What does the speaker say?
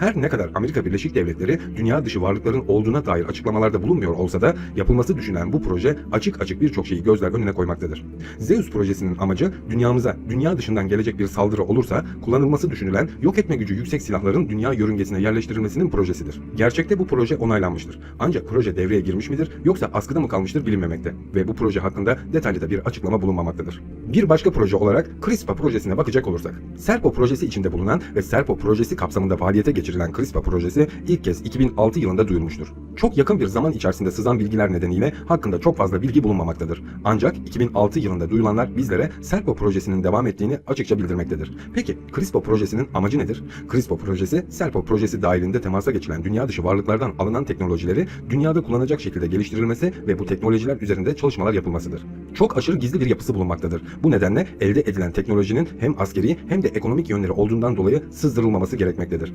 Her ne kadar Amerika Birleşik Devletleri dünya dışı varlıkların olduğuna dair açıklamalarda bulunmuyor olsa da yapılması düşünülen bu proje açık açık birçok şeyi gözler önüne koymaktadır. Zeus projesinin amacı dünyamıza dünya dışından gelecek bir saldırı olursa kullanılması düşünülen yok etme gücü yüksek silahların dünya yörüngesine yerleştirilmesinin projesidir. Gerçekte bu proje onaylanmıştır. Ancak proje devreye girmiş midir yoksa askıda mı kalmıştır bilinmemekte ve bu proje hakkında detaylı da bir açıklama bulunmamaktadır. Bir başka proje olarak CRISPR projesine bakacak olursak, SERPO projesi içinde bulunan ve SERPO projesi kapsamında faaliyete geçirilen CRISPR projesi ilk kez 2006 yılında duyurulmuştur. Çok yakın bir zaman içerisinde sızan bilgiler nedeniyle hakkında çok fazla bilgi bulunmamaktadır. Ancak 2006 yılında duyulanlar bizlere SERPO projesinin devam ettiğini açıkça bildirmektedir. Peki CRISPR projesinin amacı nedir? CRISPR projesi, SERPO projesi dahilinde temasa geçilen dünya dışı varlıklardan alınan teknolojileri dünyada kullanacak şekilde geliştirilmesi ve bu teknolojiler üzerinde çalışmalar yapılmasıdır. Çok aşırı gizli bir yapısı bulunmaktadır. Bu nedenle elde edilen teknolojinin hem askeri hem de ekonomik yönleri olduğundan dolayı sızdırılmaması gerekmektedir.